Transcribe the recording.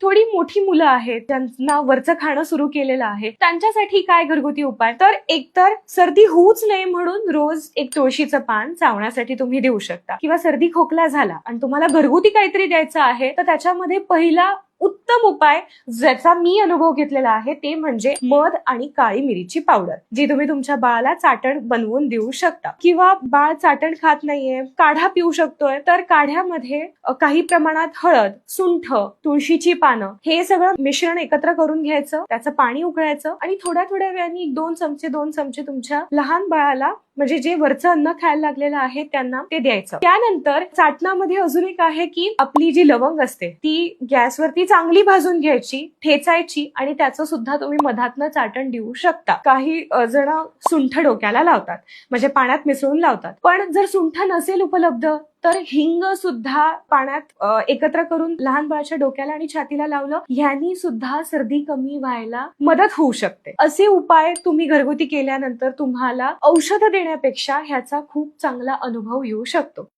थोडी मोठी मुलं आहेत ज्यांना वरचं खाणं सुरू केलेलं आहे. त्यांच्यासाठी काय घरगुती उपाय? तर एकतर सर्दी होऊच नये म्हणून रोज एक तुळशीचं पान चावण्यासाठी तुम्ही देऊ शकता. किंवा सर्दी खोकला झाला आणि तुम्हाला घरगुती काहीतरी द्यायचं आहे तर त्याच्यामध्ये पहिला उत्तम उपाय ज्याचा मी अनुभव घेतलेला आहे ते म्हणजे मध आणि काळी मिरीची पावडर जी तुम्ही तुमच्या बाळाला चाटण बनवून देऊ शकता. किंवा बाळ चाटण खात नाहीये काढा पिऊ शकतोय तर काढ्यामध्ये काही प्रमाणात हळद सुंठ तुळशीची पानं हे सगळं मिश्रण एकत्र करून घ्यायचं त्याचं पाणी उकळायचं आणि थोड्या थोड्या वेळाने एक दोन चमचे दोन चमचे तुमच्या लहान बाळाला म्हणजे जे वरचं अन्न खायला लागलेलं आहे त्यांना ते द्यायचं. त्यानंतर चाटणामध्ये अजून एक आहे की आपली जी लवंग असते ती गॅसवरती चांगली भाजून घ्यायची ठेचायची आणि त्याचं सुद्धा तुम्ही मधातनं चाटण देऊ शकता. काही जण सुंठ डोक्याला लावतात म्हणजे पाण्यात मिसळून लावतात. पण जर सुंठ नसेल उपलब्ध तर हिंग सुद्धा पाण्यात एकत्र करून लहान बाळाच्या डोक्याला आणि छातीला लावलं ह्यानी सुद्धा सर्दी कमी व्हायला मदत होऊ शकते. असे उपाय तुम्ही घरगुती केल्यानंतर तुम्हाला औषध देण्यापेक्षा ह्याचा खूप चांगला अनुभव येऊ शकतो.